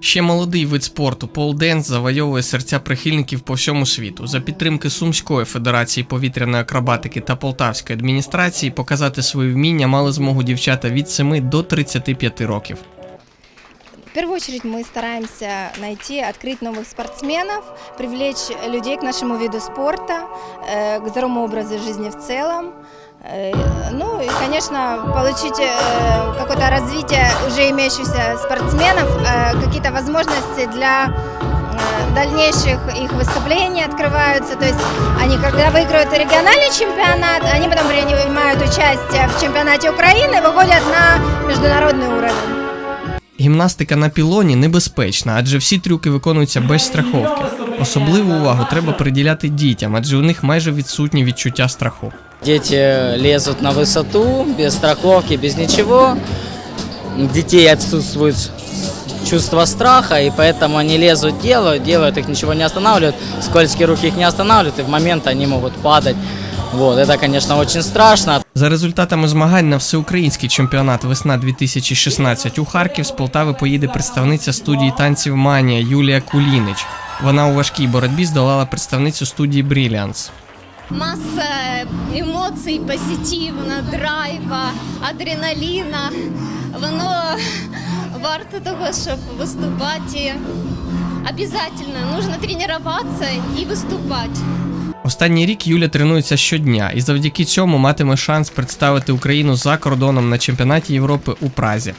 Ще молодий вид спорту полденс завойовує серця прихильників по всьому світу. За підтримки Сумської федерації повітряної акробатики та Полтавської адміністрації показати свої вміння мали змогу дівчата від 7 до 35 років. Первую очередь мы стараемся найти, открыть новых спортсменов, привлечь людей к нашему виду спорта, э, к здоровому образу жизни в целом. Э, Ну и, конечно, получить э, какое-то развитие уже имеющихся спортсменов, какие-то возможности для дальнейших их выступлений открываются. То есть они, когда выигрывают региональный чемпионат, они потом принимают участие в чемпионате Украины, выходят на международный уровень. Гімнастика на пілоні небезпечна, адже всі трюки виконуються без страховки. Особливу увагу треба приділяти дітям, адже у них майже відсутнє відчуття страху. Дети лезут на высоту без страховки, без ничего. У детей отсутствует чувство страха, и поэтому они лезут, делают, делают, их ничего не останавливает. Скользкие руки их не останавливают, и в момент они могут падать. Вот, это, конечно, очень страшно. За результатами змагань на всеукраїнський чемпіонат весна 2016 у Харків з Полтави поїде представниця студії танців Манія Юлія Кулінич. Вона у важкій боротьбі здолала представницю студії Brilliance. Маса емоцій, позитивна, драйва, адреналіна. Воно варто того, щоб виступати. Обязательно нужно тренуватися і виступати. Останній рік Юля тренується щодня і завдяки цьому матиме шанс представити Україну за кордоном на чемпіонаті Європи у Празі.